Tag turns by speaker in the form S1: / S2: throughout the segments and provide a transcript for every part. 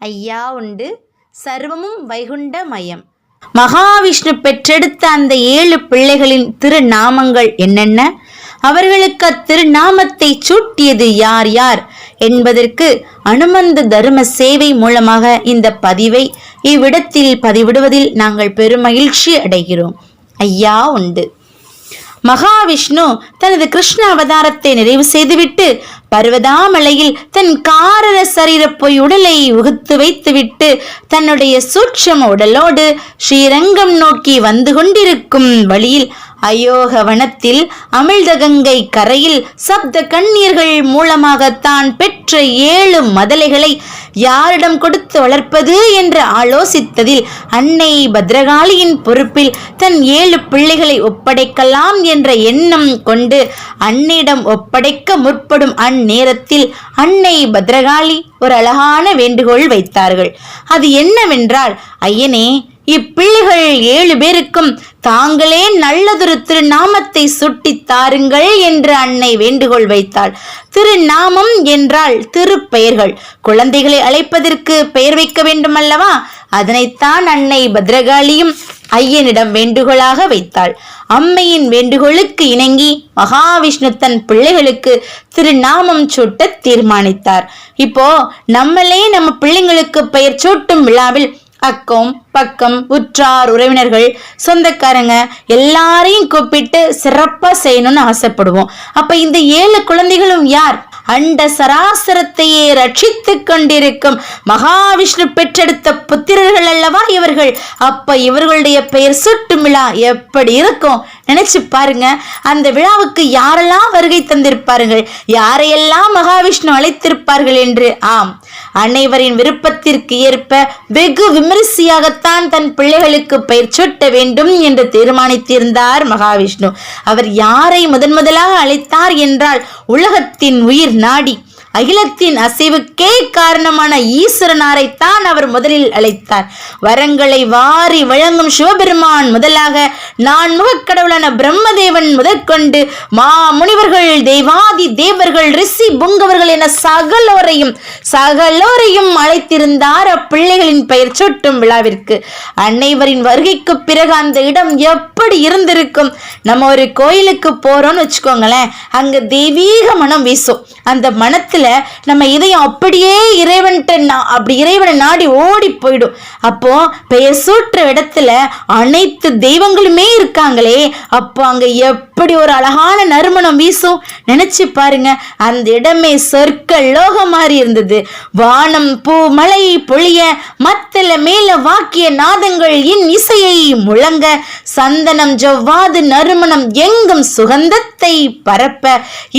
S1: ஐயா உண்டு. சர்வமும் வைகுண்டமயம் மகாவிஷ்ணு பெற்றெடுத்த அந்த ஏழு பிள்ளைகளின் திருநாமங்கள் என்னென்ன? அவர்களுக்கு அத்திருநாமத்தை சூட்டியது யார் யார்? என்பதற்கு அனுமந்த தர்ம சேவை மூலமாக இந்த பதிவை இவ்விடத்தில் பதிவிடுவதில் நாங்கள் பெருமகிழ்ச்சி அடைகிறோம். ஐயா உண்டு. மகாவிஷ்ணு தனது கிருஷ்ண அவதாரத்தை நிறைவு செய்துவிட்டு பர்வதாமலையில் தன் காரர சரீர பொய் உடலை உகுத்து வைத்துவிட்டு தன்னுடைய சூட்சம உடலோடு ஸ்ரீரங்கம் நோக்கி வந்து கொண்டிருக்கும் வழியில் அயோக வனத்தில் அமிழ்தகங்கை கரையில் சப்த கண்ணீர்கள் மூலமாக தான் பெற்ற ஏழு மதலைகளை யாரிடம் கொடுத்து வளர்ப்பது என்று ஆலோசித்ததில் அன்னை பத்ரகாளியின் பொறுப்பில் தன் ஏழு பிள்ளைகளை ஒப்படைக்கலாம் என்ற எண்ணம் கொண்டு அன்னிடம் ஒப்படைக்க முற்படும் அந்நேரத்தில் அன்னை பத்ரகாளி ஒரு அழகான வேண்டுகோள் வைத்தார்கள். அது என்னவென்றால் ஐயனே இப்பிள்ளைகள் ஏழு பேருக்கும் தாங்களே நல்லதொரு திருநாமத்தை சுட்டித் தாருங்கள் என்று அன்னை வேண்டுகோள் வைத்தாள். திருநாமம் என்றால் திருப்பெயர்கள். குழந்தைகளை அழைப்பதற்கு பெயர் வைக்க வேண்டும் அல்லவா அதனைத்தான் அன்னை பத்ரகாளியும் ஐயனிடம் வேண்டுகோளாக வைத்தாள். அம்மையின் வேண்டுகோளுக்கு இணங்கி மகாவிஷ்ணு தன் பிள்ளைகளுக்கு திருநாமம் சூட்ட தீர்மானித்தார். இப்போ நம்மளே நம்ம பிள்ளைங்களுக்கு பெயர் சூட்டும் விழாவில் அக்கம் பக்கம் உற்றார் உறவினர்கள் சொந்தக்காரங்க எல்லாரையும் கூப்பிட்டு சிறப்பா செய்யணும்னு ஆசைப்படுவோம். அப்ப இந்த ஏழு குழந்தைகளும் யார்? அண்ட சராசரத்தையே ரட்சித்து கொண்டிருக்கும் மகாவிஷ்ணு பெற்றெடுத்த புத்திரர்கள் அல்லவா இவர்கள்? அப்ப இவர்களுடைய பெயர் சுட்டு விழா எப்படி இருக்கும்? நினைச்சு பாருங்க. அந்த விழாவுக்கு யாரெல்லாம் வருகை தந்திருப்பார்கள்? யாரையெல்லாம் மகாவிஷ்ணு அழைத்திருப்பார்கள் என்று? ஆம். அனைவரின் விருப்பத்திற்கு ஏற்ப வெகு விமரிசையாகத்தான் தன் பிள்ளைகளுக்கு பெயர் சூட்ட வேண்டும் என்று தீர்மானித்திருந்தார் மகாவிஷ்ணு. அவர் யாரை முதன் முதலாக அழைத்தார் என்றால் உலகத்தின் உயிர் நாடி. அகிலத்தின் அசைவுக்கே காரணமான ஈஸ்வரனாரைத்தான் அவர் முதலில் அழைத்தார். வரங்களை வாரி வழங்கும் சிவபெருமான் முதலாக நான் முகக்கடவுளான பிரம்மதேவன் முதற்கொண்டு மா முனிவர்கள் தேவாதி தேவர்கள் ரிஷி புங்கவர்கள் என சகலோரையும் சகலோரையும் அழைத்திருந்தார் அப்பிள்ளைகளின் பெயர் சூட்டும் விழாவிற்கு. அனைவரின் வருகைக்கு பிறகு அந்த இடம் எப்படி இருந்திருக்கும்? நம்ம ஒரு கோயிலுக்கு போறோம்னு வச்சுக்கோங்களேன். அங்க தெய்வீக மனம் வீசும். அந்த மனத்தில் நிலையில நம்ம இதயம் அப்படியே இறைவன்கிட்ட அப்படி இறைவனை நாடி ஓடி போயிடும். அப்போ பெயர் சூட்டுற இடத்துல அனைத்து தெய்வங்களுமே இருக்காங்களே அப்போ அங்க எப்படி ஒரு அழகான நறுமணம் வீசும்? நினைச்சு பாருங்க அந்த இடமே சொர்க்க லோக மாதிரி இருந்தது. வானம் பூ மலை பொழிய மத்தல மேல வாக்கிய நாதங்கள் இன் இசையை முழங்க சந்தனம் ஜவ்வாது நறுமணம் எங்கும் சுகந்தத்தை பரப்ப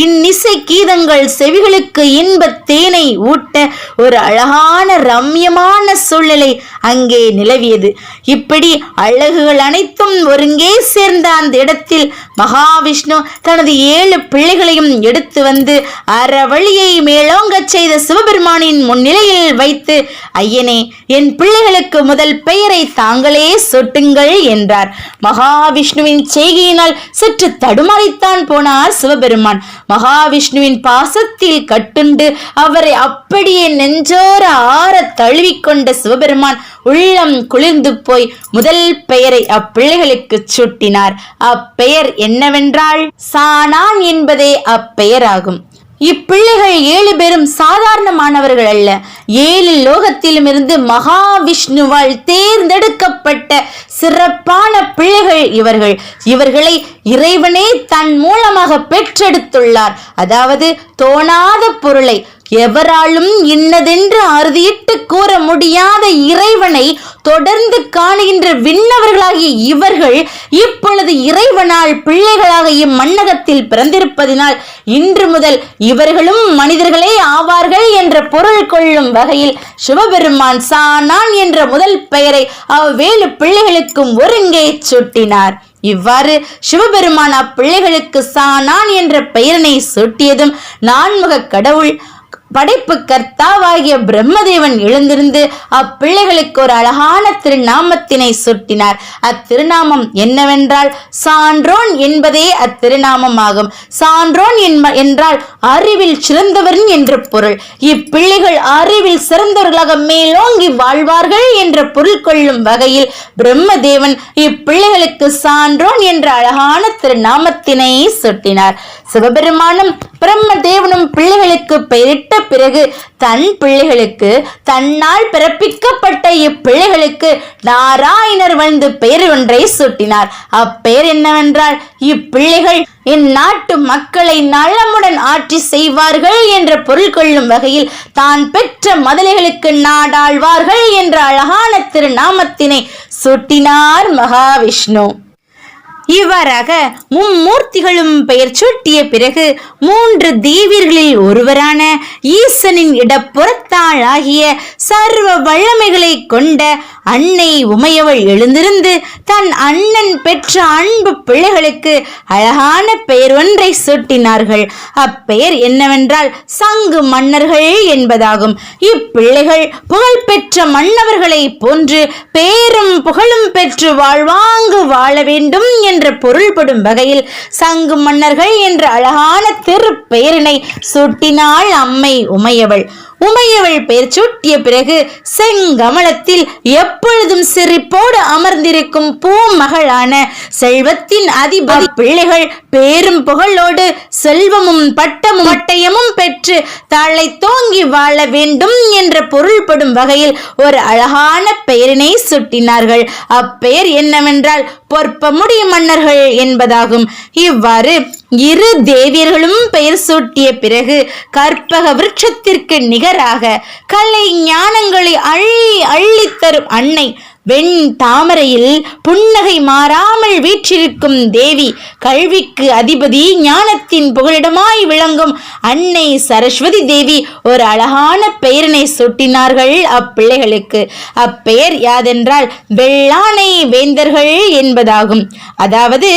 S1: இன்னிசை கீதங்கள் செவிகளுக்கு இன்பத் தேனை ஊட்ட ஒரு அழகான ரம்யமான சூழ்நிலை அங்கே நிலவியது. இப்படி அழகுகள் அனைத்தும் ஒருங்கே சேர்ந்த அந்த இடத்தில் மகாவிஷ்ணு தனது ஏழு பிள்ளைகளையும் எடுத்து வந்து அறவழியை மேலோங்கச் செய்த சிவபெருமானின் முன்னிலையில் வைத்து ஐயனே என் பிள்ளைகளுக்கு முதல் பெயரை தாங்களே சொட்டுங்கள் என்றார். மகாவிஷ்ணுவின் செய்கையினால் சற்று தடுமாறித்தான் போனார் சிவபெருமான். மகாவிஷ்ணுவின் பாசத்தில் கட்டு கொண்டு அவரை அப்படியே நெஞ்சோர ஆற தழுவிக்கொண்ட சிவபெருமான் உள்ளம் குளிர்ந்து போய் முதல் பெயரை அப்பிள்ளைகளுக்கு சூட்டினார். அப்பெயர் என்னவென்றால் சானான் என்பதே அப்பெயராகும். இப்பிள்ளைகள் ஏழு பேரும் சாதாரணமானவர்கள் அல்ல. ஏழு லோகத்திலும் இருந்து மகாவிஷ்ணுவால் தேர்ந்தெடுக்கப்பட்ட சிறப்பான பிள்ளைகள் இவர்கள். இவர்களை இறைவனே தன் மூலமாக பெற்றெடுத்துள்ளார். அதாவது தோணாத பொருளை எவராலும் இன்னதென்று அறுதியிட்டு கூற முடியாத இறைவனை தொடர்ந்து காணுகின்ற விண்ணவர்களாகிய இவர்கள் இப்பொழுது இறைவனால் பிள்ளைகளாக இம்மன்னகத்தில் பிறந்திருப்பதினால் இன்று முதல் இவர்களும் மனிதர்களே ஆவார்கள் என்ற பொருள் கொள்ளும் வகையில் சிவபெருமான் சானான் என்ற முதல் பெயரை அவ்வேழு பிள்ளைகளுக்கும் ஒருங்கே சூட்டினார். இவ்வாறு சிவபெருமான் அப்பிள்ளைகளுக்கு சானான் என்ற பெயரினை சூட்டியதும் நான்முக கடவுள் படைப்பு கர்த்தாவாகிய பிரம்மதேவன் எழுந்திருந்து அப்பிள்ளைகளுக்கு ஒரு அழகான திருநாமத்தினை சுட்டினார் அத்திருநாமம் என்னவென்றால் சான்றோன் என்பதே அத்திருநாமம் ஆகும் சான்றோன் என்ப- என்றால் அறிவில் சிறந்தவன் என்று பொருள். இப்பிள்ளைகள் அறிவில் சிறந்தவர்களாக மேலோங்கி வாழ்வார்கள் என்ற பொருள் கொள்ளும் வகையில் பிரம்மதேவன் இப்பிள்ளைகளுக்கு சான்றோன் என்ற அழகான திருநாமத்தினை சுட்டினார் சிவபெருமானும் பிரம்மதேவனும் பிள்ளைகளுக்கு பெயரிட்ட பிறகு தன் பிள்ளைகளுக்கு தன்னால் பிறப்பிக்கப்பட்ட இப்பிள்ளைகளுக்கு நாராயணர் வந்து பெயர் ஒன்றை சூட்டினார். அப்பெயர் என்னவென்றால் இப்பிள்ளைகள் இந்நாட்டு மக்களை நலமுடன் ஆட்சி செய்வார்கள் என்ற பொருள் கொள்ளும் வகையில் தான் பெற்ற மதலைகளுக்கு நாடாழ்வார்கள் என்ற அழகான திருநாமத்தினை சூட்டினார் மகாவிஷ்ணு. இவ்வாறாக மும்மூர்த்திகளும் பெயர் சூட்டிய பிறகு மூன்று தேவியர்களில் ஒருவரான ஈசனின் இடப்புறத்தாள் ஆகிய சர்வ வல்லமைகளை கொண்ட அன்னை உமையவள் எழுந்திருந்து தன் அண்ணன் பெற்ற அன்பு பிள்ளைகளுக்கு அழகான பெயர் ஒன்றை சூட்டினார்கள். அப்பெயர் என்னவென்றால் சங்கு மன்னர்கள் என்பதாகும். இப்பிள்ளைகள் புகழ்பெற்ற மன்னவர்களைப் போன்று பேரும் புகழும் பெற்று வாழ்வாங்கு வாழ வேண்டும் என்று பொருள்படும் வகையில் சங்கு மன்னர்கள் என்ற அழகான திருப்பெயரினை சூட்டினாள் அம்மை உமையவள். உமையவள் பெயர் சூட்டிய பிறகு செங்கமலத்தில் எப்பொழுதும் சிரிப்போடு அமர்ந்திருக்கும் பூமகளான செல்வத்தின் அதிபதி பிள்ளைகள் பேரும் புகழோடு செல்வமும் பட்டமும் பட்டயமும் பெற்று தலை தோங்கி வாழ வேண்டும் என்ற பொருள்படும் வகையில் ஒரு அழகான பெயரினை சுட்டினார்கள். அப்பெயர் என்னவென்றால் பொற்பமுடி மன்னர்கள் என்பதாகும். இவ்வாறு இரு தேவியர்களும் பெயர் சூட்டிய பிறகு கற்பக விருட்சத்திற்கு நிகராக கலை ஞானங்களை அள்ளி அள்ளித்தரும் அன்னை வெண் தாமரையில் புன்னகை மாறாமல் வீற்றிருக்கும் தேவி கல்விக்கு அதிபதி ஞானத்தின் புகலிடமாய் விளங்கும் அன்னை சரஸ்வதி தேவி ஒரு அழகான பெயரினை சுட்டினார்கள் அப்பிள்ளைகளுக்கு. அப்பெயர் யாதென்றால் வெள்ளானை வேந்தர்கள் என்பதாகும். அதாவது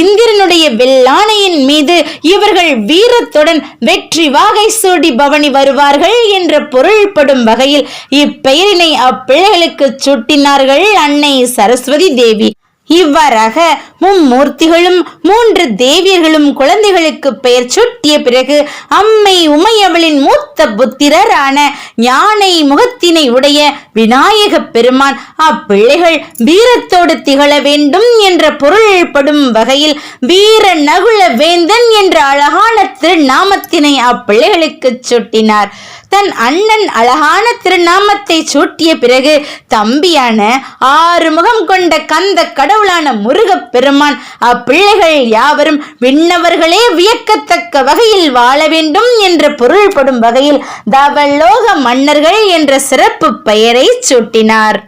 S1: இந்திரனுடைய வெள்ளானையின் மீது இவர்கள் வீரத்துடன் வெற்றி வாகை சூடி பவனி வருவார்கள் என்ற பொருள்படும் வகையில் இப்பெயரினை அப்பிள்ளைகளுக்கு சுட்டினார்கள். அன்னை சரஸ்வதி தேவி. இவ்வாறாக மும்மூர்த்திகளும் மூன்று தேவியர்களும் குழந்தைகளுக்கு பெயர் சுட்டிய பிறகு அம்மை உமையவளின் மூத்த புத்திரரான ஞானை முகத்தினை உடைய விநாயக பெருமான் அப்பிள்ளைகள் வீரத்தோடு திகழ வேண்டும் என்ற பொருள்படும் வகையில் வீர நகுல வேந்தன் என்ற அழகான திருநாமத்தினை அப்பிள்ளைகளுக்கு சுட்டினார். தன் அண்ணன் அழகான திருநாமத்தை சூட்டிய பிறகு தம்பியான ஆறு முகம் கொண்ட கந்த கடவுளான முருகப் பெருமான் அப்பிள்ளைகள் யாவரும் விண்ணவர்களே வியக்கத்தக்க வகையில் வாழ வேண்டும் என்று பொருள்படும் வகையில் தவலோக மன்னர்கள் என்ற சிறப்பு பெயரை சூட்டினார்.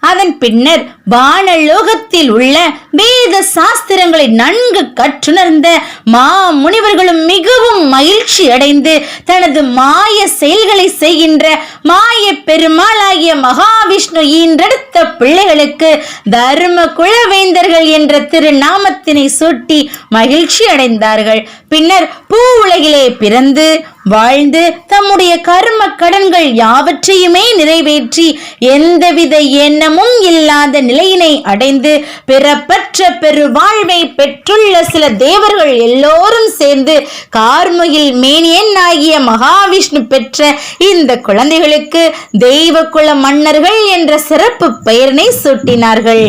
S1: அதன் பின்னர் வானலோகத்தில் உள்ள வேத சாஸ்திரங்களை நன்கு கற்றுணர்ந்த மா முனிவர்களும் மிகவும் மகிழ்ச்சி அடைந்து தனது மாய செயல்களை செய்கின்ற மாய பெருமாளாகிய மகாவிஷ்ணு ஈன்றெடுத்த பிள்ளைகளுக்கு தர்ம குலவேந்தர்கள் என்ற திருநாமத்தினை சூட்டி மகிழ்ச்சி அடைந்தார்கள். பின்னர் பூ உலகிலே பிறந்து வாழ்ந்து தம்முடைய கர்ம கடன்கள் யாவற்றையுமே நிறைவேற்றி எந்தவித எண்ணமும் இல்லாத நிலையினை அடைந்து பிறப்பற்ற பெருவாழ்வை பெற்றுள்ள சில தேவர்கள் எல்லோரும் சேர்ந்து கார்முகில் மேனியன் ஆகிய மகாவிஷ்ணு பெற்ற இந்த குழந்தைகளுக்கு தெய்வ குல மன்னர்கள் என்ற சிறப்பு பெயரினை சூட்டினார்கள்.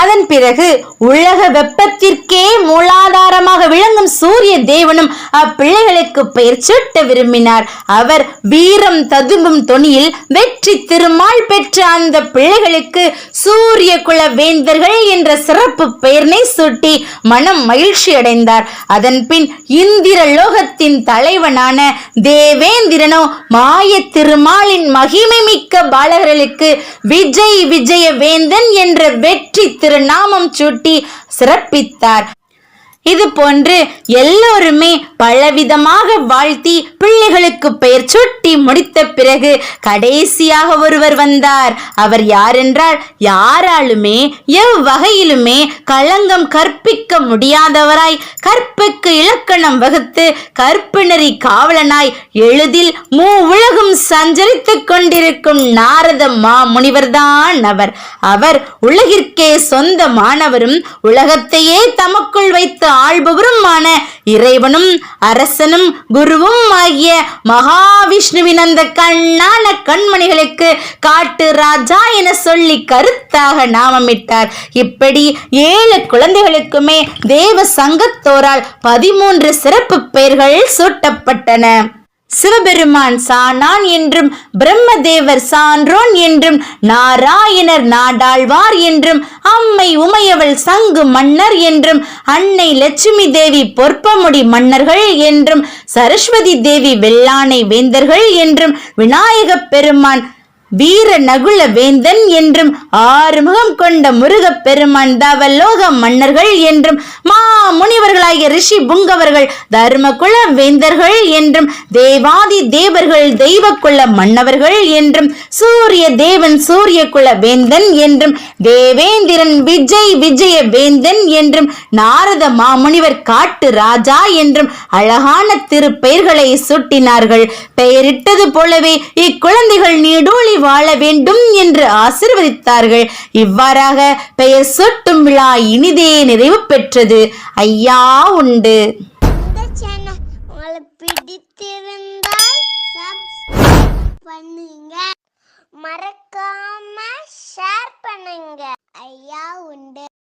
S1: அதன் பிறகு உலக வெப்பத்திற்கே மூலாதாரமாக விளங்கும் சூரிய தேவனும் அப்பிள்ளைகளுக்கு பெயர் சூட்ட விரும்பினார். அவர் வீரம் ததும்பும் தொனியில் வெற்றி திருமால் பெற்ற அந்த பிள்ளைகளுக்கு சூரிய குல வேந்தர்கள் என்ற சிறப்பு பெயரினை சூட்டி மனம் மகிழ்ச்சி அடைந்தார். அதன் பின் இந்திர லோகத்தின் தலைவனான தேவேந்திரனோ மாய திருமாலின் மகிமை மிக்க பாலகர்களுக்கு விஜய் விஜய வேந்தன் என்ற வெற்றி திருநாமம் சூட்டி சிறப்பித்தார். இது போன்று எல்லோருமே பலவிதமாக வாழ்த்தி பிள்ளைகளுக்கு பெயர் சுட்டி முடித்த பிறகு கடைசியாக ஒருவர் வந்தார். அவர் யாரென்றால் யாராலுமே எவ்வகையிலுமே களங்கம் கற்பிக்க முடியாதவராய் கற்புக்கு இலக்கணம் வகுத்து கற்புணரி காவலனாய் எளிதில் மூ உலகம் சஞ்சரித்துக் கொண்டிருக்கும் நாரத மாமுனிவர்தான் அவர். அவர் உலகிற்கே சொந்தமானவரும் உலகத்தையே தமக்குள் வைத்து ஆள்பவருமான இறைவனும் அரசனும் குருவும் ஆகிய மகாவிஷ்ணுவின் அந்த கண்ணான கண்மணிகளுக்கு காட்டு ராஜா என சொல்லி கருத்தாக நாமமிட்டார். இப்படி ஏழு குழந்தைகளுக்குமே தேவ சங்கத்தோரால் பதிமூன்று சிறப்பு பெயர்கள் சூட்டப்பட்டன. சிவபெருமான் சானான் என்றும் பிரம்மதேவர் சான்றோன் என்றும் நாராயணர் நாடாழ்வார் என்றும் அம்மை உமையவள் சங்கு மன்னர் என்றும் அன்னை லட்சுமி தேவி பொற்பமுடி மன்னர்கள் என்றும் சரஸ்வதி தேவி வெள்ளானை வேந்தர்கள் என்றும் விநாயகப் பெருமான் வீர நகுல வேந்தன் என்றும் ஆறுமுகம் கொண்ட முருகப் பெருமான் தவலோக மன்னர்கள் என்றும் மா முனிவர்களாகிய ரிஷி புங்கவர்கள் தர்மகுல வேந்தர்கள் என்றும் தேவாதி தேவர்கள் தெய்வக்குல மன்னவர்கள் என்றும் சூரிய தேவன் சூரிய குல வேந்தன் என்றும் தேவேந்திரன் விஜய் விஜய வேந்தன் என்றும் நாரத மாமுனிவர் காட்டு ராஜா என்றும் அழகான திருப்பெயர்களை சுட்டினார்கள். பெயரிட்டது போலவே இக்குழந்தைகள் நீடூழி வாழ வேண்டும் என்று ஆசிர்வதித்தார்கள். இவ்வாறாக பெயர் சூட்டும் விழா இனிதே நிறைவு பெற்றது. ஐயா உண்டு.
S2: பிடித்திருந்தால் பண்ணுங்க. மறக்காம ஷேர் பண்ணுங்க. ஐயா உண்டு.